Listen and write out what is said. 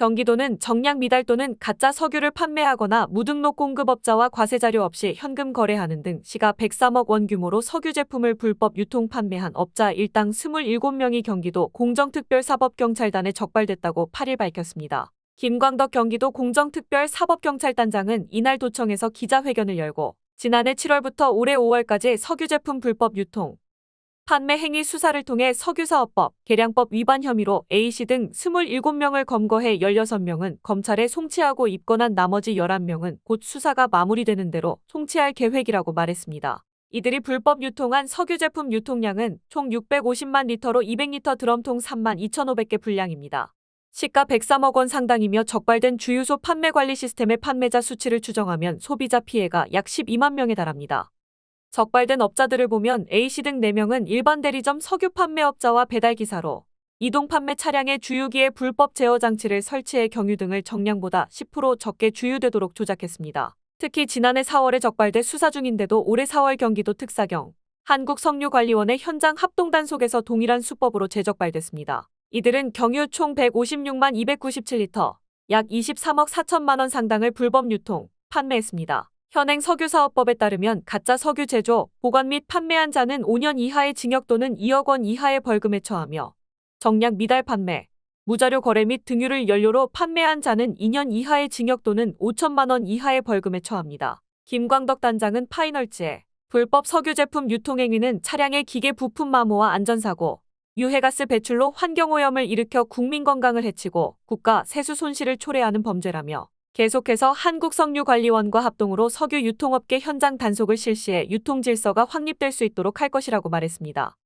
경기도는 정량 미달 또는 가짜 석유를 판매하거나 무등록 공급업자와 과세자료 없이 현금 거래하는 등 시가 103억 원 규모로 석유 제품을 불법 유통 판매한 업자 일당 27명이 경기도 공정특별사법경찰단에 적발됐다고 8일 밝혔습니다. 김광덕 경기도 공정특별사법경찰단장은 이날 도청에서 기자회견을 열고 지난해 7월부터 올해 5월까지 석유 제품 불법 유통, 판매 행위 수사를 통해 석유사업법, 계량법 위반 혐의로 A씨 등 27명을 검거해 16명은 검찰에 송치하고 입건한 나머지 11명은 곧 수사가 마무리되는 대로 송치할 계획이라고 말했습니다. 이들이 불법 유통한 석유 제품 유통량은 총 650만 리터로 200리터 드럼통 3만 2,500개 분량입니다. 시가 103억 원 상당이며 적발된 주유소 판매 관리 시스템의 판매자 수치를 추정하면 소비자 피해가 약 12만 명에 달합니다. 적발된 업자들을 보면 A씨 등 4명은 일반 대리점 석유 판매업자와 배달기사로 이동 판매 차량의 주유기에 불법 제어 장치를 설치해 경유 등을 정량보다 10% 적게 주유되도록 조작했습니다. 특히 지난해 4월에 적발돼 수사 중인데도 올해 4월 경기도 특사경 한국석유관리원의 현장 합동단속에서 동일한 수법으로 재적발됐습니다. 이들은 경유 총 156만 297리터, 약 23억 4천만 원 상당을 불법 유통, 판매했습니다. 현행 석유사업법에 따르면 가짜 석유 제조, 보관 및 판매한 자는 5년 이하의 징역 또는 2억 원 이하의 벌금에 처하며 정량 미달 판매, 무자료 거래 및 등유를 연료로 판매한 자는 2년 이하의 징역 또는 5천만 원 이하의 벌금에 처합니다. 김광덕 단장은 파이널지에 불법 석유 제품 유통 행위는 차량의 기계 부품 마모와 안전사고, 유해가스 배출로 환경오염을 일으켜 국민 건강을 해치고 국가 세수 손실을 초래하는 범죄라며 계속해서 한국석유관리원과 합동으로 석유 유통업계 현장 단속을 실시해 유통 질서가 확립될 수 있도록 할 것이라고 말했습니다.